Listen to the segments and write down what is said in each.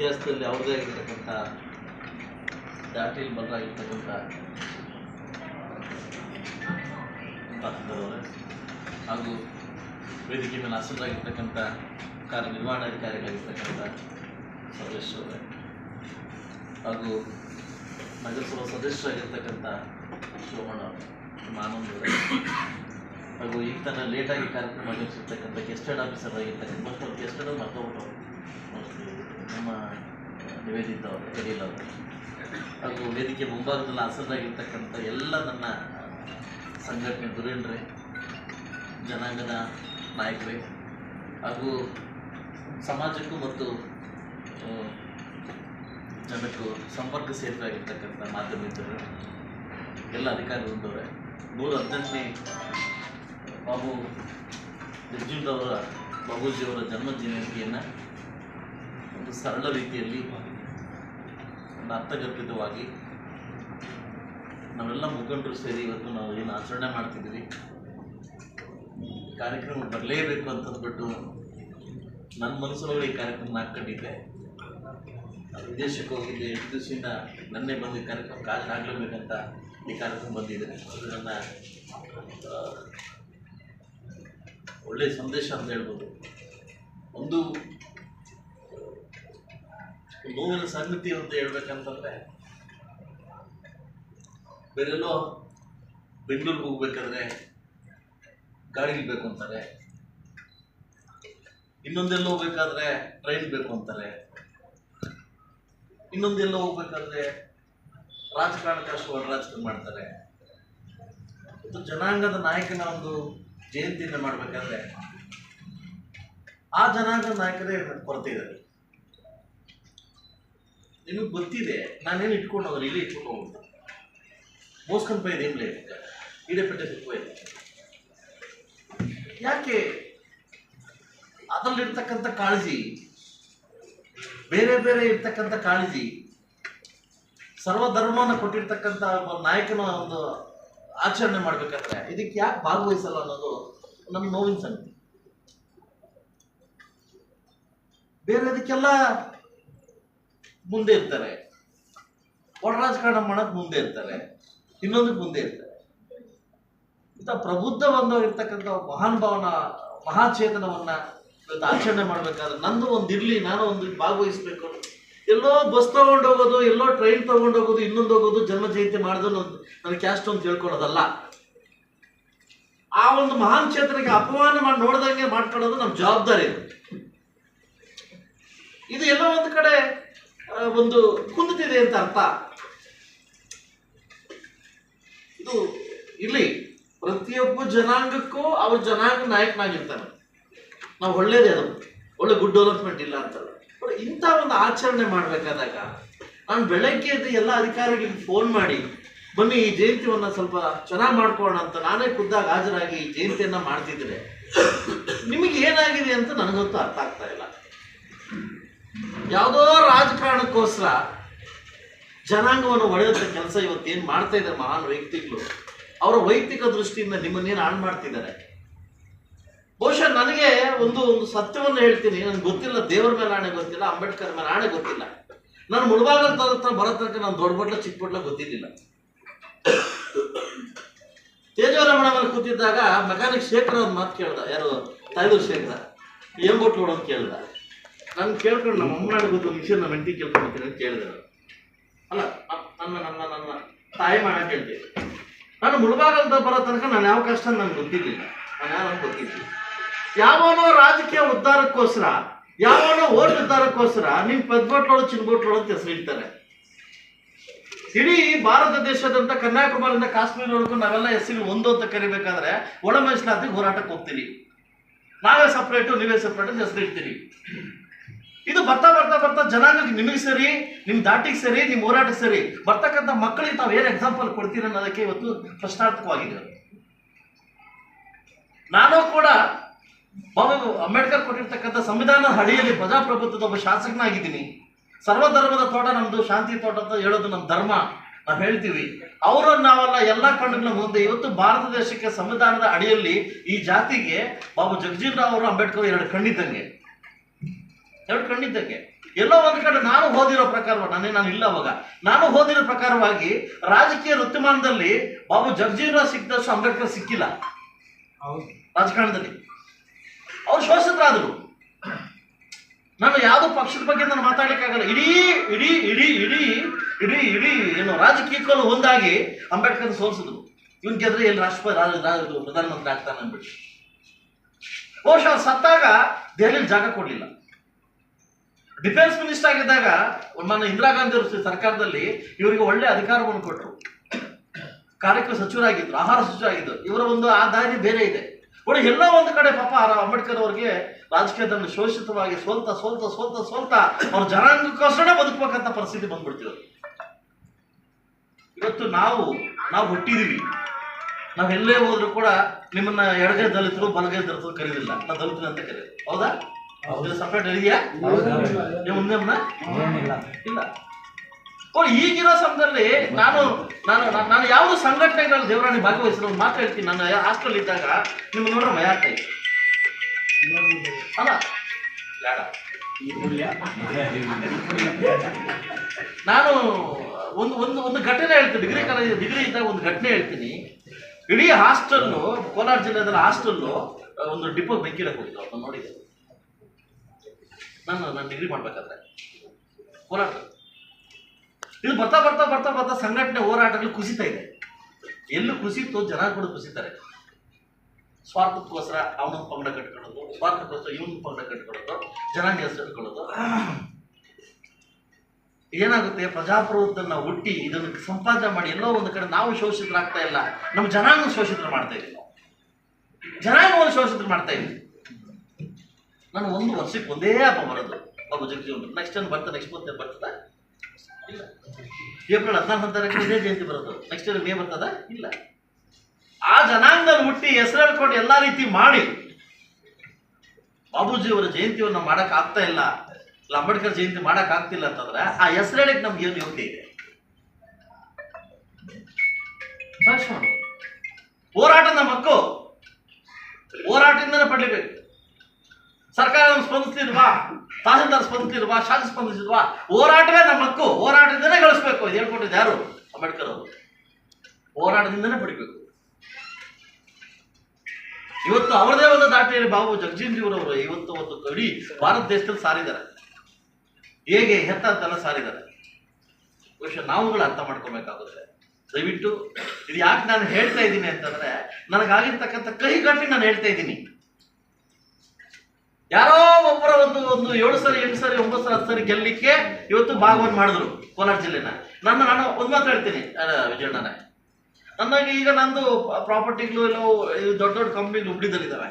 ಇತಿಹಾಸದಲ್ಲಿ ಅವ್ರದೇ ಆಗಿರ್ತಕ್ಕಂಥ ದಾಟಿಲ್ ಬದಲಾಗಿರ್ತಕ್ಕಂಥ ಹಾಗೂ ವೇದಿಕೆ ಮೇಲೆ ಆಸರಾಗಿರ್ತಕ್ಕಂಥ ಕಾರ್ಯನಿರ್ವಹಣಾಧಿಕಾರಿಗಳಾಗಿರ್ತಕ್ಕಂಥ ಸದಸ್ಯರು ಹಾಗೂ ನಗರಸಭಾ ಸದಸ್ಯರಾಗಿರ್ತಕ್ಕಂಥ ಶಿವಮಣ್ಣ ಆನಂದ್ ಹಾಗೂ ಈಗ ಥರ ಲೇಟಾಗಿ ಕಾರ್ಯಕ್ರಮ ಆಗಿರ್ತಕ್ಕಂಥ ಗೆಸ್ಟೆಡ್ ಆಫೀಸರ್ ಆಗಿರ್ತಕ್ಕಂಥ ಗೆಸ್ಟೆಡ್ ನಮ್ಮ ನಿವೇದಿತ ಅವರು ಕರೀಲ್ ಅವರು ಹಾಗೂ ವೇದಿಕೆ ಮುಂಭಾಗದಲ್ಲಿ ಆಸರಾಗಿರ್ತಕ್ಕಂಥ ಎಲ್ಲ ನನ್ನ ಸಂಘಟನೆ ಧುರೀಣ್ರೆ ಜನಾಂಗದ ನಾಯಕರೇ, ಹಾಗೂ ಸಮಾಜಕ್ಕೂ ಮತ್ತು ಜನಕ್ಕೂ ಸಂಪರ್ಕ ಸೇರಿದಾಗಿರ್ತಕ್ಕಂಥ ಮಾಧ್ಯಮ ಎಲ್ಲ ಅಧಿಕಾರಿ ಬಂದವರೇ ನೂರ ಹದಿನೆಂಟನೇ ಬಾಬು ಬಾಬುಜಿ ಬಾಬೂಜಿಯವರ ಜನ್ಮ ಜಯಂತಿಯನ್ನು ಒಂದು ಸರಳ ರೀತಿಯಲ್ಲಿ ಒಂದು ಅರ್ಥಗರ್ಭಿತವಾಗಿ ನಾವೆಲ್ಲ ಮುಖಂಡರು ಸೇರಿ ಇವತ್ತು ನಾವು ಏನು ಆಚರಣೆ ಮಾಡ್ತಿದ್ದೀವಿ ಕಾರ್ಯಕ್ರಮ ಬರಲೇಬೇಕು ಅಂತಂದ್ಬಿಟ್ಟು ನನ್ನ ಮನಸ್ಸಿನವರು ಈ ಕಾರ್ಯಕ್ರಮ ಹಾಕ್ಕೊಂಡಿದ್ದೆ ವಿದೇಶಕ್ಕೆ ಹೋಗಿದ್ದೆ, ಎಷ್ಟು ದಿವಸದಿಂದ ನನ್ನೇ ಬಂದು ಈ ಕಾರ್ಯಕ್ರಮ ಹಾಜರಾಗಲೇಬೇಕಂತ ಈ ಕಾರ್ಯಕ್ರಮ ಬಂದಿದೆ. ಅದು ನನ್ನ ಒಳ್ಳೆಯ ಸಂದೇಶ ಅಂತ ಹೇಳ್ಬೋದು. ಒಂದು ನೋವಿನ ಸಂಗತಿ ಅಂತ ಹೇಳ್ಬೇಕಂತಂದ್ರೆ, ಬೇರೆಲ್ಲೋ ಬೆಂಗಳೂರಿಗೆ ಹೋಗ್ಬೇಕಾದ್ರೆ ಗಾಡಿಲಿ ಬೇಕು ಅಂತಾರೆ. ಇನ್ನೊಂದೆಲ್ಲ ಹೋಗ್ಬೇಕಾದ್ರೆ ಟ್ರೈನ್ ಬೇಕು ಅಂತಾರೆ. ಇನ್ನೊಂದೆಲ್ಲ ಹೋಗ್ಬೇಕಾದ್ರೆ ರಾಜಕಾರಣಕ್ಕೆ ರಾಜಕೀಯ ಮಾಡ್ತಾರೆ. ಮತ್ತು ಜನಾಂಗದ ನಾಯಕನ ಒಂದು ಜಯಂತಿಯನ್ನು ಮಾಡಬೇಕಾದ್ರೆ ಆ ಜನಾಂಗದ ನಾಯಕರೇ ಕೊರತೆ ಇದೆ ನಿಮಗೆ ಗೊತ್ತಿದೆ, ನಾನೇನು ಇಟ್ಕೊಂಡು ಹೋಗಲ್ಲ ಇಲ್ಲೇ ಇಟ್ಕೊಂಡು ಹೋಗ್ಬಿಟ್ಟು ಮೋಸ್ಕೊಂಡು ಬೈದು ಏಮ್ಲೇ ಇಡೇ ಪಟ್ಟೆ ಸಿಕ್ಕೋಯ್ತು ಯಾಕೆ? ಅದರಲ್ಲಿರ್ತಕ್ಕಂಥ ಕಾಳಜಿ, ಬೇರೆ ಬೇರೆ ಇರ್ತಕ್ಕಂಥ ಕಾಳಜಿ, ಸರ್ವಧರ್ಮನ ಕೊಟ್ಟಿರ್ತಕ್ಕಂಥ ಒಬ್ಬ ನಾಯಕನ ಒಂದು ಆಚರಣೆ ಮಾಡ್ಬೇಕಾದ್ರೆ, ಇದಕ್ಕೆ ಯಾಕೆ ಭಾಗವಹಿಸಲ್ಲ ಅನ್ನೋದು ನಮ್ಮ ನೋವಿನ ಸಂಗತಿ. ಬೇರೆ ಅದಕ್ಕೆಲ್ಲ ಮುಂದೆ ಇರ್ತಾರೆ. ಒಳ ರಾಜಕಾರಣ ಮಾಡಕ್ ಮುಂದೆ ಇರ್ತಾರೆ. ಇನ್ನೊಂದಕ್ಕೆ ಮುಂದೆ ಇರ್ತಾರೆ. ಇಂಥ ಪ್ರಬುದ್ಧ ಮಹಾನ್ ಭಾವನ ಮಹಾಚೇತನವನ್ನ ಇವತ್ತು ಆಚರಣೆ ಮಾಡ್ಬೇಕಾದ್ರೆ ನಂದು ಒಂದು ಇರ್ಲಿ, ನಾನು ಒಂದು ಭಾಗವಹಿಸ್ಬೇಕು ಎಲ್ಲೋ ಬಸ್ ತಗೊಂಡೋಗೋದು ಎಲ್ಲೋ ಟ್ರೈನ್ ತಗೊಂಡು ಹೋಗೋದು, ಇನ್ನೊಂದು ಹೋಗೋದು, ಜನ್ಮ ಜಯಂತಿ ಮಾಡೋದು ನನ್ನ ಕ್ಯಾಸ್ಟ್ ಅಂತ ಹೇಳ್ಕೊಳೋದಲ್ಲ ಆ ಒಂದು ಮಹಾನ್ ಚೇತನಕ್ಕೆ ಅಪಮಾನ ಮಾಡಿ ನೋಡ್ದಂಗೆ ಮಾಡ್ಕೊಳ್ಳೋದು ನಮ್ಮ ಜವಾಬ್ದಾರಿ ಇದು. ಎಲ್ಲೋ ಒಂದು ಕಡೆ ಒಂದು ಕುಂದುತ್ತಿದೆ ಅಂತ ಅರ್ಥ. ಇದು ಇರ್ಲಿ. ಪ್ರತಿಯೊಬ್ಬ ಜನಾಂಗಕ್ಕೂ ಅವ್ರ ಜನಾಂಗ ನಾಯಕನಾಗಿರ್ತಾನೆ. ನಾವು ಒಳ್ಳೇದೇ ಅದು. ಒಳ್ಳೆ ಗುಡ್ ಡೆವಲಪ್ಮೆಂಟ್ ಇಲ್ಲ ಅಂತಲ್ಲ. ಬಟ್ ಇಂಥ ಒಂದು ಆಚರಣೆ ಮಾಡಬೇಕಾದಾಗ ನಾನು ಬೆಳಗ್ಗೆ ಎದ್ದು ಎಲ್ಲ ಅಧಿಕಾರಿಗಳಿಗೆ ಫೋನ್ ಮಾಡಿ, ಬನ್ನಿ ಈ ಜಯಂತಿಯನ್ನು ಸ್ವಲ್ಪ ಚೆನ್ನಾಗಿ ಮಾಡ್ಕೋಣ ಅಂತ ನಾನೇ ಖುದ್ದಾಗ ಹಾಜರಾಗಿ ಈ ಜಯಂತಿಯನ್ನ ಮಾಡ್ತಿದ್ರೆ ನಿಮಗೆ ಏನಾಗಿದೆ ಅಂತ ನನಗಂತೂ ಅರ್ಥ ಆಗ್ತಾ ಇಲ್ಲ. ಯಾವುದೋ ರಾಜಕಾರಣಕ್ಕೋಸ್ಕರ ಜನಾಂಗವನ್ನು ಒಡೆಯುವಂಥ ಕೆಲಸ ಇವತ್ತೇನು ಮಾಡ್ತಾ ಇದ್ದಾರೆ ಮಹಾನ್ ವ್ಯಕ್ತಿಗಳು. ಅವರ ವೈಯಕ್ತಿಕ ದೃಷ್ಟಿಯಿಂದ ನಿಮ್ಮನ್ನೇನು ಹಾಳು ಮಾಡ್ತಿದ್ದಾರೆ? ಬಹುಶಃ ನನಗೆ ಒಂದು ಒಂದು ಸತ್ಯವನ್ನು ಹೇಳ್ತೀನಿ. ನನಗೆ ಗೊತ್ತಿಲ್ಲ, ದೇವರ ಮೇಲೆ ಆಣೆ ಗೊತ್ತಿಲ್ಲ, ಅಂಬೇಡ್ಕರ್ ಮೇಲೆ ಆಣೆ ಗೊತ್ತಿಲ್ಲ. ನಾನು ಮುಳಬಾಗಲ್ ಬರೋ ತನಕ ನಾನು ದೊಡ್ಡ ಬಟ್ಲ, ಚಿಕ್ಕ ಬಟ್ಲ ಗೊತ್ತಿದ್ದಿಲ್ಲ ತೇಜವರಮಣ ಮೇಲೆ ಕೂತಿದ್ದಾಗ ಮೆಕ್ಯಾನಿಕ್ ಶೇಖರ್ ಒಂದು ಮಾತು ಕೇಳ್ದ. ಯಾರು? ತಾಯ್ದೂರು ಶೇಖರ. ಏನ್ ಅಂತ ಕೇಳ್ದ. ನಾನು ಕೇಳ್ಕೊಂಡು ನಮ್ಮ ಅಮ್ಮನ ಗೊತ್ತು ವಿಷಯ ನಮ್ಮ ಹೆಂಡತಿ ಕೇಳ್ಕೊಂಡ್ತೀನಿ ಅಂತ ಕೇಳಿದೆ ನಾನು. ಅಲ್ಲ ನನ್ನ ನನ್ನ ನನ್ನ ತಾಯಿ ಮಾಡ ಕೇಳ್ತೀನಿ ನಾನು ಮುಳುಬಾಗಲ್ದ ಬರೋ ತನಕ ನಾನು ಯಾವ ಕಷ್ಟ ನನಗೆ ಗೊತ್ತಿರಲಿಲ್ಲ ನಾನು ಯಾವ ಗೊತ್ತಿದ್ದೀನಿ ಯಾವನೋ ರಾಜಕೀಯ ಉದ್ಧಾರಕ್ಕೋಸ್ಕರ, ಯಾವನೋ ಓಟ್ ಉದ್ಧಾರಕ್ಕೋಸ್ಕರ ನಿಮ್ ಪದ್ಬೋಟ್ಲೋಳು ಚಿನ್ಬೋಟ್ಲೋಳು ಅಂತ ಹೆಸರಿಡ್ತಾರೆ ಇಡೀ ಭಾರತ ದೇಶದಂತ ಕನ್ಯಾಕುಮಾರಿಯಿಂದ ಕಾಶ್ಮೀರವರೆಗೂ ನಾವೆಲ್ಲ ಹೆಸರು ಒಂದು ಅಂತ ಕರಿಬೇಕಾದ್ರೆ ಒಳ ಮೈಸಲಾತಿಗೆ ಹೋರಾಟಕ್ಕೆ ಹೋಗ್ತೀರಿ ನಾವೇ ಸಪ್ರೇಟು ನೀವೇ ಸಪ್ರೇಟ್ ಹೆಸರಿಡ್ತೀರಿ ಇದು ಬರ್ತಾ ಬರ್ತಾ ಬರ್ತಾ ಜನಾಂಗಕ್ಕೆ ನಿಮಗೆ ಸರಿ, ನಿಮ್ ದಾಟಿಗೆ ಸರಿ, ನಿಮ್ ಹೋರಾಟಕ್ಕೆ ಸರಿ, ಬರ್ತಕ್ಕಂಥ ಮಕ್ಕಳಿಗೆ ತಾವು ಏನು ಎಕ್ಸಾಂಪಲ್ ಕೊಡ್ತೀರ ಅನ್ನೋದಕ್ಕೆ ಇವತ್ತು ಪ್ರಶ್ನಾರ್ಥಕವಾಗಿದೆ. ನಾನು ಕೂಡ ಬಾಬಾ ಅಂಬೇಡ್ಕರ್ ಕೊಟ್ಟಿರ್ತಕ್ಕಂಥ ಸಂವಿಧಾನದ ಅಡಿಯಲ್ಲಿ ಪ್ರಜಾಪ್ರಭುತ್ವದ ಒಬ್ಬ ಶಾಸಕನಾಗಿದ್ದೀನಿ. ಸರ್ವಧರ್ಮದ ತೋಟ ನಮ್ದು, ಶಾಂತಿ ತೋಟ ಅಂತ ಹೇಳೋದು ನಮ್ಮ ಧರ್ಮ, ನಾವು ಹೇಳ್ತೀವಿ. ಅವರು ನಾವೆಲ್ಲ ಎಲ್ಲ ಕಣ್ಣುಗಳ ಮುಂದೆ ಇವತ್ತು ಭಾರತ ದೇಶಕ್ಕೆ ಸಂವಿಧಾನದ ಅಡಿಯಲ್ಲಿ ಈ ಜಾತಿಗೆ ಬಾಬು ಜಗಜೀನ್ ರಾವ್ ಅವರು ಅಂಬೇಡ್ಕರ್ ಎರಡು ಕಣ್ಣಿದ್ದಂಗೆ. ಎರಡು ಕಣ್ಣಿದ್ದಕ್ಕೆ. ಎಲ್ಲೋ ಒಂದು ಕಡೆ ನಾನು ಓದಿರೋ ಪ್ರಕಾರ ನಾನೇ ನಾನು ಇಲ್ಲ ಅವಾಗ ನಾನು ಓದಿರೋ ಪ್ರಕಾರವಾಗಿ ರಾಜಕೀಯ ಋತುಮಾನದಲ್ಲಿ ಬಾಬು ಜಗಜೀವರಾವ್ ಸಿಕ್ಕಿದಷ್ಟು ಅಂಬೇಡ್ಕರ್ ಸಿಕ್ಕಿಲ್ಲ. ರಾಜಕಾರಣದಲ್ಲಿ. ಅವ್ರು ಶೋಷಿತರಾದರು. ನಾನು ಯಾವುದೋ ಪಕ್ಷದ ಬಗ್ಗೆ ನಾನು ಮಾತಾಡ್ಲಿಕ್ಕಾಗಲ್ಲ. ಇಡೀ ಇಡೀ ಇಡೀ ಇಡೀ ಇಡೀ ಇಡೀ ಏನು ರಾಜಕೀಯಕ್ಕೂ ಒಂದಾಗಿ ಅಂಬೇಡ್ಕರ್ ಸೋಲಿಸಿದ್ರು. ಇವನ್ ಗೆದ್ರೆ ಎಲ್ಲಿ ರಾಷ್ಟ್ರಪತಿ ಪ್ರಧಾನಮಂತ್ರಿ ಆಗ್ತಾನೆ ಅಂದ್ಬಿಟ್ಟು. ಬಹುಶಃ ಸತ್ತಾಗ ದೆಹಲಿ ಜಾಗ ಕೊಡ್ಲಿಲ್ಲ. ಡಿಫೆನ್ಸ್ ಮಿನಿಸ್ಟರ್ ಆಗಿದ್ದಾಗ ನನ್ನ ಇಂದಿರಾ ಗಾಂಧಿ ಅವರು ಸರ್ಕಾರದಲ್ಲಿ ಇವರಿಗೆ ಒಳ್ಳೆ ಅಧಿಕಾರವನ್ನು ಕೊಟ್ಟರು ಕಾರ್ಯಕ್ರಮ ಸಚಿವರಾಗಿದ್ರು, ಆಹಾರ ಸಚಿವರಾಗಿದ್ದರು ಇವರ ಒಂದು ಆ ದಾರಿ ಬೇರೆ ಇದೆ. ನೋಡಿ ಎಲ್ಲ ಒಂದು ಕಡೆ ಪಾಪ ಅಂಬೇಡ್ಕರ್ ಅವರಿಗೆ ರಾಜಕೀಯದಲ್ಲಿ ಶೋಷಿತವಾಗಿ ಸ್ವಂತ ಸ್ವಂತ ಸ್ವಂತ ಸ್ವಂತ ಅವ್ರ ಜನಾಂಗಕ್ಕೋಸ್ಕರ ಬದುಕಬೇಕಂತ ಪರಿಸ್ಥಿತಿ ಬಂದ್ಬಿಡ್ತಿದ್ರು ಇವತ್ತು ನಾವು ನಾವು ಹುಟ್ಟಿದೀವಿ. ನಾವೆಲ್ಲೇ ಹೋದ್ರು ಕೂಡ ನಿಮ್ಮನ್ನ ಎಡಗೈ ದಲಿತರು ಬಲಗೈ ದಲಿತರು ಕರೀದಿಲ್ಲ. ನಾ ದಲಿತ ಅಂತ ಕರೀದು ಹೌದಾ? ಸಪರೇಟ್ ಇದೆಯಾ ಮುಂದೆ? ಏನಿಲ್ಲ. ಇಲ್ಲ. ಓ ಈಗಿರೋ ಸಮಯದಲ್ಲಿ ನಾನು ನಾನು ನಾನು- ಸಂಘಟನೆ ಸಂಘಟನೆಗಳಲ್ಲಿ ದೇವರಾಣಿ ಭಾಗವಹಿಸಿದ ಮಾತ್ರ ಮಾತು ಹೇಳ್ತೀನಿ. ನಾನು ಹಾಸ್ಟೆಲ್ ಇದ್ದಾಗ ನಿಮ್ಗೆ ನೋಡ್ರೆ ಮಯ ಆಗ್ತಾ ಅಲ್ಲ? ನಾನು ಒಂದು ಒಂದು ಒಂದು ಘಟನೆ ಹೇಳ್ತೀನಿ. ಡಿಗ್ರಿ ಕಾಲೇಜ್ ಡಿಗ್ರಿ ಇದ್ದಾಗ ಒಂದು ಘಟನೆ ಹೇಳ್ತೀನಿ. ಇಡೀ ಹಾಸ್ಟೆಲ್ಲು ಕೋಲಾರ ಜಿಲ್ಲೆದಲ್ಲಿ ಹಾಸ್ಟೆಲ್ಲು ಒಂದು ಡಿಪೋ ಬೆಂಕಿಡಕ್ಕೆ ಹೋಗಿದ್ದು ಅದನ್ನ ನೋಡಿದ್ದೆ ನಾನು ನಾನು ಡಿಗ್ರಿ ಮಾಡ್ಬೇಕಾದ್ರೆ. ಹೋರಾಟ. ಇದು ಬರ್ತಾ ಬರ್ತಾ ಬರ್ತಾ ಬರ್ತಾ ಸಂಘಟನೆ ಹೋರಾಟಗಳು ಕುಸಿತಾ ಇದೆ. ಎಲ್ಲೂ ಕುಸಿತು ಜನ ಕೂಡ ಕುಸಿತಾರೆ. ಸ್ವಾರ್ಥಕ್ಕೋಸ್ಕರ ಅವನ ಪಂಗಡ ಕಟ್ಕೊಳ್ಳೋದು, ಸ್ವಾರ್ಥಕ್ಕೋಸ್ಕರ ಇವನ ಪಂಗಡ ಕಟ್ಕೊಳ್ಳೋದು ಜನ ಹೆಸರು ಇಟ್ಕೊಳ್ಳೋದು. ಏನಾಗುತ್ತೆ? ಪ್ರಜಾಪ್ರಭುತ್ವನ ಹುಟ್ಟಿ ಇದನ್ನು ಸಂಪಾದನೆ ಮಾಡಿ ಎಲ್ಲೋ ಒಂದು ಕಡೆ ನಾವು ಶೋಷಿತರಾಗ್ತಾ ಇಲ್ಲ. ನಮ್ಮ ಜನಾಂಗ ಶೋಷಿತರು ಮಾಡ್ತಾ ಇದ್ದೀವಿ ನಾವು ಜನಾಂಗವನ್ನು ಶೋಷಿತರು ಮಾಡ್ತಾ ಇದ್ದೀವಿ ನಾನು ಒಂದು ವರ್ಷಕ್ಕೆ ಒಂದೇ ಹಬ್ಬ ಬರೋದು ಜಯಂತಿ ಜಗಜೀವನ್ ನೆಕ್ಸ್ಟ್ ಏನು ಬರ್ತದೆ? ನೆಕ್ಸ್ಟ್ ಮಂತ್ ಬರ್ತದ? ಇಲ್ಲ. ಏಪ್ರಿಲ್ ಹದಿನಾಲ್ಕು ತಾರೀಕು ಇದೇ, ಜಯಂತಿ ಬರೋದು. ನೆಕ್ಸ್ಟ್ ಇಯರ್ ಮೇ ಬರ್ತದ? ಇಲ್ಲ. ಆ ಜನಾಂಗದಲ್ಲಿ ಹುಟ್ಟಿ ಹೆಸರು ಹೇಳ್ಕೊಂಡು ಎಲ್ಲ ರೀತಿ ಮಾಡಿ. ಬಾಬೂಜಿ ಅವರ ಜಯಂತಿಯನ್ನು ಮಾಡಕ್ ಆಗ್ತಾ ಇಲ್ಲ. ಇಲ್ಲ, ಅಂಬೇಡ್ಕರ್ ಜಯಂತಿ ಮಾಡಕ್ ಆಗ್ತಿಲ್ಲ ಅಂತಂದ್ರೆ ಆ ಹೆಸರು ನಮ್ಗೆ ಏನು ಯೋಗ್ಯ ಇದೆ. ಹೋರಾಟ ನಮ್ಮ ಹಕ್ಕು. ಹೋರಾಟದಿಂದನೇ ಪಡಿಬೇಕು ಸರ್ಕಾರ ಸ್ಪಂದಿಸ್ತಿಲ್ವಾ ತಹಸೀಲ್ದಾರ್ ಸ್ಪಂದಿಸ್ತಿಲ್ವಾ ಶಾಸಕ ಸ್ಪಂದಿಸಿಲ್ವಾ ಹೋರಾಟವೇ ನಮ್ಮ ಹಕ್ಕು. ಹೋರಾಟದಿಂದನೇ ಗಳಿಸ್ಬೇಕು ಇದು ಹೇಳ್ಕೊಟ್ಟಿದ್ದು ಯಾರು? ಅಂಬೇಡ್ಕರ್ ಅವರು. ಹೋರಾಟದಿಂದನೇ ಪಡಿಬೇಕು ಇವತ್ತು ಅವರದೇ ಒಂದು ದಾಟಿಯಲ್ಲಿ ಬಾಬು ಅವರು ಇವತ್ತು ಒಂದು ಇಡೀ ಭಾರತ ದೇಶದಲ್ಲಿ ಸಾರಿದ್ದಾರೆ. ಹೇಗೆ ಹೆತ್ತ ಅಂತೆಲ್ಲ ಸಾರಿದ್ದಾರೆ. ಬಹುಶಃ ನಾವುಗಳು ಅರ್ಥ ಮಾಡ್ಕೋಬೇಕಾಗುತ್ತೆ. ದಯವಿಟ್ಟು ಇದು ಯಾಕೆ ನಾನು ಹೇಳ್ತಾ ಇದ್ದೀನಿ ಅಂತಂದ್ರೆ, ನನಗಾಗಿರ್ತಕ್ಕಂಥ ಕೈಗಟ್ಟಿ ನಾನು ಹೇಳ್ತಾ ಇದ್ದೀನಿ. ಯಾರೋ ಒಬ್ಬರ ಒಂದು ಒಂದು ಏಳು ಸರಿ ಎಂಟು ಸರಿ ಒಂಬತ್ತು ಸರಿ ಹತ್ತು ಸರಿ ಗೆಲ್ಲಿಕ್ಕೆ ಇವತ್ತು ಭಾಗವನ್ ಮಾಡಿದ್ರು ಕೋಲಾರ ಜಿಲ್ಲೆನ. ನನ್ನ ನಾನು ಒಂದು ಮಾತು ಹೇಳ್ತೀನಿ ವಿಜಯಣ್ಣನ. ನನಗೆ ಈಗ ನಂದು ಪ್ರಾಪರ್ಟಿಗಳು ಎಲ್ಲ ದೊಡ್ಡ ದೊಡ್ಡ ಕಂಪ್ನಿ ಹುಬ್ಳಿದಲ್ಲಿದ್ದಾವೆ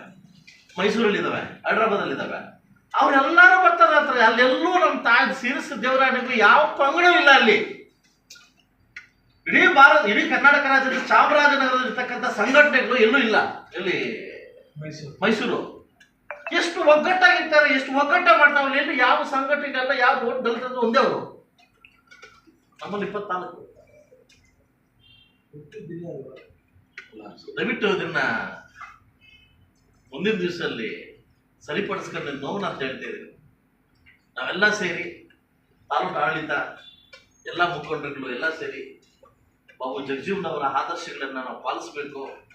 ಮೈಸೂರಲ್ಲಿದ್ದಾವೆ ಹೈದ್ರಾಬಾದಲ್ಲಿದ್ದಾವೆ ಅವರೆಲ್ಲರೂ ಬರ್ತಾರೆ ಹತ್ರ ಅಲ್ಲೆಲ್ಲೂ ನಮ್ಮ ತಾಯಿ ಸಿರಿಸ್ ದೇವರಾಯನಿಗೂ ಯಾವ ಪಂಗಡೂ ಇಲ್ಲ ಅಲ್ಲಿ. ಇಡೀ ಭಾರತ ಇಡೀ ಕರ್ನಾಟಕ ರಾಜ್ಯದ ಚಾಮರಾಜನಗರದಲ್ಲಿ ಇರ್ತಕ್ಕಂಥ ಸಂಘಟನೆಗಳು ಎಲ್ಲೂ ಇಲ್ಲ. ಇಲ್ಲಿ ಮೈಸೂರು. ಮೈಸೂರು. ಎಷ್ಟು ಒಗ್ಗಟ್ಟಾಗಿರ್ತಾರೆ ಎಷ್ಟು ಒಗ್ಗಟ್ಟ ಮಾಡ್ತಾವಲ್ಲ ಎಲ್ಲಿ ಯಾವ ಸಂಘಟನೆಗಲ್ಲ ಯಾವ ಓಟ್ ಬೆಳೆದ್ರು ಒಂದೇ ಅವರು. ನಮ್ಮಲ್ಲಿ ಇಪ್ಪತ್ನಾಲ್ಕು? ದಯವಿಟ್ಟು ಇದನ್ನ ಮುಂದಿನ ದಿವಸದಲ್ಲಿ ಸರಿಪಡಿಸ್ಕೊಂಡು ನೋವು ಅಂತ ಹೇಳ್ತಾ ಇದ್ದೀನಿ. ನಾವೆಲ್ಲ ಸೇರಿ ತಾಲೂಕು ಆಡಳಿತ ಎಲ್ಲ ಮುಖಂಡರುಗಳು ಎಲ್ಲ ಸೇರಿ ಬಾಬು ಜಗಜೀವನವರ ಆದರ್ಶಗಳನ್ನ ನಾವು ಪಾಲಿಸ್ಬೇಕು.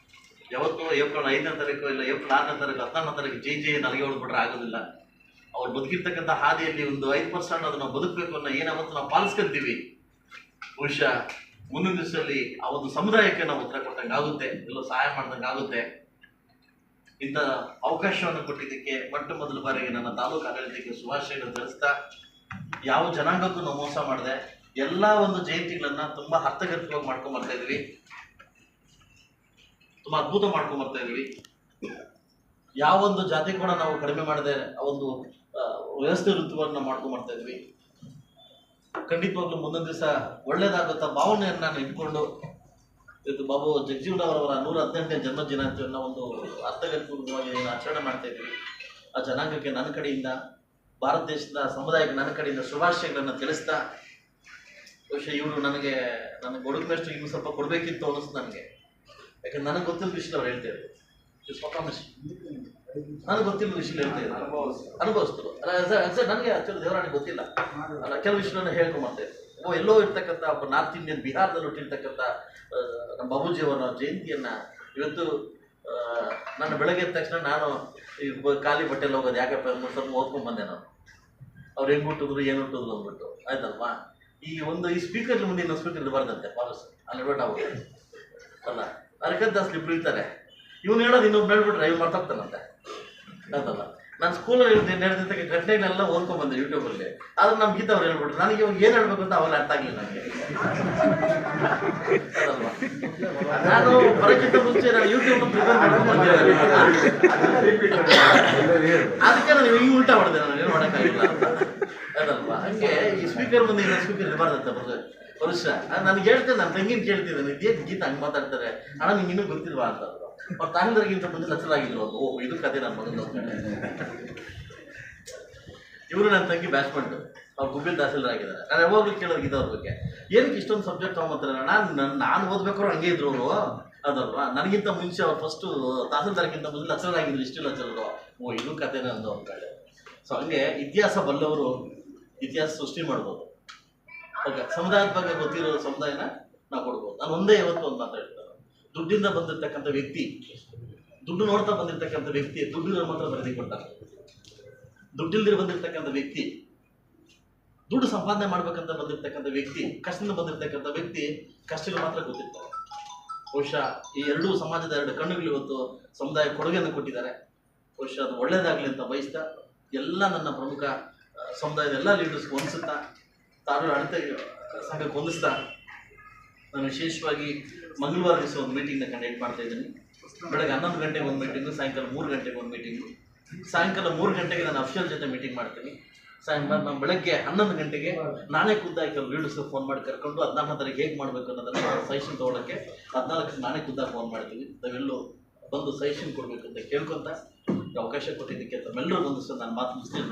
ಯಾವತ್ತೋ ಏಪ್ರಿಲ್ ಐದನೇ ತಾರೀಕು ಇಲ್ಲ ಏಪ್ರಿಲ್ ಆರನೇ ತಾರೀಕು ಹದಿನಾರನೇ ತಾರೀಕು ಜೈ ಜೈ ನಲಗೆ ಹೊಡ್ಬಿಟ್ರೆ ಆಗೋದಿಲ್ಲ. ಅವ್ರು ಬದುಕಿರ್ತಕ್ಕಂಥ ಹಾದಿಯಲ್ಲಿ ಒಂದು ಐದು ಪರ್ಸೆಂಟ್ ಅದನ್ನು ಬದುಕಬೇಕು ಅನ್ನೋ ಏನಾವತ್ತು ನಾವು ಪಾಲಿಸ್ಕೊಂತೀವಿ? ಬಹುಶಃ ಮುಂದಿನ ದಿವಸದಲ್ಲಿ ಆ ಒಂದು ಸಮುದಾಯಕ್ಕೆ ನಾವು ಉತ್ತರ ಕೊಟ್ಟಂಗೆ ಆಗುತ್ತೆ, ಎಲ್ಲೋ ಸಹಾಯ ಮಾಡ್ದಂಗೆ ಆಗುತ್ತೆ. ಇಂಥ ಅವಕಾಶವನ್ನು ಕೊಟ್ಟಿದ್ದಕ್ಕೆ ಮೊಟ್ಟ ಮೊದಲ ಬಾರಿಗೆ ನನ್ನ ತಾಲೂಕು ಆಡಳಿತಕ್ಕೆ ಶುಭಾಶಯಗಳು ತಿಳಿಸ್ತಾ, ಯಾವ ಜನಾಂಗಕ್ಕೂ ನಾವು ಮೋಸ ಮಾಡಿದೆ, ಎಲ್ಲ ಒಂದು ಜಯಂತಿಗಳನ್ನು ತುಂಬಾ ಅರ್ಥಗರ್ಭವಾಗಿ ಮಾಡ್ಕೊಂಡ್ ಬರ್ತಾ ಇದೀವಿ ತುಂಬಾ ಅದ್ಭುತ ಮಾಡ್ಕೊಂಡ್ ಬರ್ತಾ ಇದೀವಿ ಯಾವ ಒಂದು ಜಾತಿ ಕೂಡ ನಾವು ಕಡಿಮೆ ಮಾಡದೆ ಆ ಒಂದು ವ್ಯವಸ್ಥೆ ಋತುವನ್ನು ಮಾಡ್ಕೊಂಡ್ ಬರ್ತಾ ಇದ್ವಿ ಖಂಡಿತವಾಗ್ಲೂ ಮುಂದಿನ ದಿವಸ ಒಳ್ಳೇದಾಗುತ್ತಾ ಭಾವನೆಯನ್ನ ನಾನು ಇಟ್ಕೊಂಡು, ಇವತ್ತು ಬಾಬು ಜಗಜೀವನವರವರ ನೂರ ಹದಿನೆಂಟನೇ ಜನ್ಮ ದಿನಾಚರಣೆ ಒಂದು ಅರ್ಥಗರ್ಭಿತವಾಗಿ ಏನು ಆಚರಣೆ ಮಾಡ್ತಾ ಇದ್ವಿ ಆ ಜನಾಂಗಕ್ಕೆ ನನ್ನ ಕಡೆಯಿಂದ, ಭಾರತ ದೇಶದ ಸಮುದಾಯಕ್ಕೆ ನನ್ನ ಕಡೆಯಿಂದ ಶುಭಾಶಯಗಳನ್ನು ತಿಳಿಸ್ತಾ, ಬಹುಶಃ ಇವರು ನನಗೆ, ನನ್ನ ಕೊಡಬೇಕಷ್ಟು ಇನ್ನು ಸ್ವಲ್ಪ ಕೊಡಬೇಕಿತ್ತು ಅನ್ನಿಸ್ತು ನನಗೆ. ಯಾಕಂದ್ರೆ ನನಗೆ ಗೊತ್ತಿಲ್ಲ ವಿಷಯ ಅವ್ರು ಹೇಳ್ತಾ ಇದ್ರು ಸ್ವತಃ ನನಗೆ ಗೊತ್ತಿಲ್ಲ ವಿಷಯ ಹೇಳ್ತಾ ಇದ್ದಾರೆ ಅನುಭವಿಸ್ತರು ನನಗೆ ಆಕ್ಚುಲಿ ದೇವರಾಣಿ ಗೊತ್ತಿಲ್ಲ. ಅಲ್ಲ, ಕೆಲವು ವಿಷಯಗಳನ್ನ ಹೇಳ್ಕೊಂಬರ್ತಾ ಇದ್ದೆ ಓ, ಎಲ್ಲೋ ಇರ್ತಕ್ಕಂಥ ಒಬ್ಬ ನಾರ್ತ್ ಇಂಡಿಯನ್ ಬಿಹಾರದಲ್ಲಿ ಹುಟ್ಟಿರ್ತಕ್ಕಂಥ ನಮ್ಮ ಬಾಬೂಜಿಯವರ ಜಯಂತಿಯನ್ನ ಇವತ್ತು ನನ್ನ ಬೆಳಗ್ಗೆ ಎದ್ದ ತಕ್ಷಣ ನಾನು ಈ ಖಾಲಿ ಬಟ್ಟೆಲ್ಲ ಹೋಗೋದು. ಯಾಕಪ್ಪ ಸ್ವಲ್ಪ ಓದ್ಕೊಂಡ್ ಬಂದೆ ನಾನು. ಅವ್ರು ಹೆಂಗೆ ಹುಟ್ಟಿದ್ರು ಏನು ಹುಟ್ಟಿದ್ರು ಅಂದ್ಬಿಟ್ಟು. ಆಯ್ತಲ್ವಾ? ಈ ಒಂದು ಈ ಸ್ಪೀಕರ್ ಮುಂದೆ ಇನ್ನೊಂದು ಸ್ಪೀಕರ್ ಇರಬಾರ್ದಂತೆ ಪಾಲಸ್ ಅಲ್ಲಿ ಆಗೋದು ಅಲ್ಲ ಅದಕ್ಕಂತ ಸ್ಲಿಪ್ ಇರ್ತಾರೆ. ಇವ್ನು ಹೇಳೋದು ಇನ್ನೊಬ್ಬ ಹೇಳ್ಬಿಟ್ರೆ ಇವ್ನು ಮಾತಾಡ್ತಾನಂತೆ. ಅಂತಲ್ಲ. ನಾನು ಸ್ಕೂಲಲ್ಲಿ ನಡೆದಿದ್ದ ಘಟನೆಗಳೆಲ್ಲ ಓದ್ಕೊಂಡ್ ಬಂದೆ ಯೂಟ್ಯೂಬಲ್ಲಿ ಆದ್ರೆ ನಮ್ಮ ಗೀತ ಅವ್ರು ಹೇಳ್ಬಿಟ್ರು, ನನಗೆ ಇವಾಗ ಏನು ಹೇಳ್ಬೇಕು ಅಂತ ಅವಾಗ ಅರ್ಥ ಆಗಲಿಲ್ಲ ನನಗೆ ನಾನು ಬರೋಕ್ಕಿಂತ ಮುಂಚೆ ನಾನು ಯೂಟ್ಯೂಬ್ ಅದಕ್ಕೆ ನಾನು ಈಗ ಉಲ್ಟಾ ಮಾಡಿದೆ, ನಾನು ಏನು ಮಾಡೋಕ್ಕಾಗಿಲ್ಲ ಅದಲ್ವಾ ಹಂಗೆ ಈ ಸ್ಪೀಕರ್ ಮುಂದೆ ಸ್ಪೀಕರ್ ಇರಬಾರ್ದಂತೆ ಬರೋದು ಪುರುಷ. ನನ್ಗೆ ಹೇಳ್ತೇನೆ ನನ್ನ ತಂಗಿನ ಕೇಳ್ತಿದ್ದೆ ಇದೇ ಗೀತ ಹಂಗೆ ಮಾತಾಡ್ತಾರೆ? ಅಣ್ಣ, ನಿಂಗೆ ಇನ್ನೂ ಗೊತ್ತಿಲ್ವಾ ಅಂತ. ಅವ್ರ ತಾಂದ್ರಿಗಿಂತ ಮುಂದೆ ಲಚ್ಚಲಾಗಿದ್ರು ಅದು ಓ ಇದು ಕತೆ ನನ್ನ ಮಗನ ಇವರು ನನ್ನ ತಂಗಿ ಬ್ಯಾಚ್ಮೆಂಟ್ ಅವ್ರು ಗುಬ್ಬಿಲ್ ತಹಸೀಲ್ದಾರ್ ಆಗಿದ್ದಾರೆ ನಾನು ಯಾವಾಗಲೂ ಕೇಳೋದು ಇದ್ದವ್ರ ಬಗ್ಗೆ. ಏನಕ್ಕೆ ಇಷ್ಟೊಂದು ಸಬ್ಜೆಕ್ಟ್ ತೊಗೊಂಬತ್ತಾರೆ ನಾನು ನನ್ನ ನಾನು ಓದ್ಬೇಕಾದ್ರು ಹಂಗೆ ಇದ್ರು ಅವರು. ಅದಲ್ವಾ? ನನಗಿಂತ ಮುಂಚೆ ಅವ್ರು ಫಸ್ಟು ತಹಸೀಲ್ದಾರ್ಗಿಂತ ಮುಂದೆ ಲಚ್ಚರಾಗಿದ್ರು ಇಷ್ಟು ಲಚ್ಚರು ಓ ಇದು ಕಥೆನ ಅಂದು ಕಡೆ ಸೊ ಹಂಗೆ ಇತಿಹಾಸ ಬಲ್ಲವರು ಇತಿಹಾಸ ಸೃಷ್ಟಿ ಮಾಡ್ಬೋದು. ಓಕೆ, ಸಮುದಾಯದ ಬಗ್ಗೆ ಗೊತ್ತಿರೋ ಸಮುದಾಯನ ನಾವು ಕೊಡ್ಬೋದು. ನಾನು ಒಂದೇ ಇವತ್ತು ಒಂದು ಮಾತಾಡ್ತಾರೆ ದುಡ್ಡಿಂದ ಬಂದಿರತಕ್ಕಂಥ ವ್ಯಕ್ತಿ, ದುಡ್ಡು ನೋಡ್ತಾ ಬಂದಿರತಕ್ಕಂಥ ವ್ಯಕ್ತಿ ದುಡ್ಡಿನ ಮಾತ್ರ ಬರೆದಿ ಕೊಡ್ತಾರೆ. ದುಡ್ಡಿಲ್ದಿರ ಬಂದಿರತಕ್ಕಂಥ ವ್ಯಕ್ತಿ, ದುಡ್ಡು ಸಂಪಾದನೆ ಮಾಡ್ಬೇಕಂತ ಬಂದಿರತಕ್ಕಂಥ ವ್ಯಕ್ತಿ, ಕಷ್ಟದಿಂದ ಬಂದಿರತಕ್ಕಂಥ ವ್ಯಕ್ತಿ, ಕಷ್ಟಗಳು ಮಾತ್ರ ಗೊತ್ತಿರ್ತಾರೆ ಬಹುಶಃ ಈ ಎರಡೂ ಸಮಾಜದ ಎರಡು ಕಣ್ಣುಗಳು ಇವತ್ತು ಸಮುದಾಯ ಕೊಡುಗೆಯನ್ನು ಕೊಟ್ಟಿದ್ದಾರೆ. ಬಹುಶಃ ಅದು ಒಳ್ಳೇದಾಗಲಿ ಅಂತ ಬಯಸ್ತಾ, ಎಲ್ಲ ನನ್ನ ಪ್ರಮುಖ ಸಮುದಾಯದ ಎಲ್ಲ ಲೀಡರ್ಸ್ ಹೊಂದಿಸುತ್ತಾ ತಾನು ಅಳತೆ ಸಾಕು ಹೊಂದಿಸ್ತಾ ನಾನು ವಿಶೇಷವಾಗಿ ಮಂಗಳವಾರ ದಿವಸ ಒಂದು ಮೀಟಿಂಗ್ನ ಕಂಡಕ್ಟ್ ಮಾಡ್ತಾ ಇದ್ದೀನಿ. ಬೆಳಗ್ಗೆ ಹನ್ನೊಂದು ಗಂಟೆಗೆ ಒಂದು ಮೀಟಿಂಗು ಸಾಯಂಕಾಲ ಮೂರು ಗಂಟೆಗೆ ಒಂದು ಮೀಟಿಂಗು ಸಾಯಂಕಾಲ ಮೂರು ಗಂಟೆಗೆ ನಾನು ಅಫಿಷಿಯಲ್ ಜೊತೆ ಮೀಟಿಂಗ್ ಮಾಡ್ತೀನಿ. ಸಾಯಂಕಾಲ ನಾನು ಬೆಳಗ್ಗೆ ಹನ್ನೊಂದು ಗಂಟೆಗೆ ನಾನೇ ಖುದ್ದಾಗಿ ಕೆಲವು ಲೀಡರ್ಸ್ ಫೋನ್ ಮಾಡಿ ಕರ್ಕೊಂಡು ಹದಿನಾಲ್ಕು ತಾರೀಕು ಹೇಗೆ ಮಾಡಬೇಕು ಅನ್ನೋದನ್ನ ಸಜೆಷನ್ ತೊಗೊಳಕ್ಕೆ ಹದಿನಾಲ್ಕು ನಾನೇ ಖುದ್ದಾಗಿ ಫೋನ್ ಮಾಡ್ತೀನಿ. ತಾವೆಲ್ಲೂ ಬಂದು ಸಜೆಷನ್ ಕೊಡಬೇಕು ಅಂತ ಕೇಳ್ಕೊತ ಅವಕಾಶ ಕೊಟ್ಟಿದ್ದಕ್ಕೆ ತಮ್ಮೆಲ್ಲರೂ ಬಂದು ಸಹ ನಾನು ಮಾತು ಮುಗಿಸ್ತೀನಿ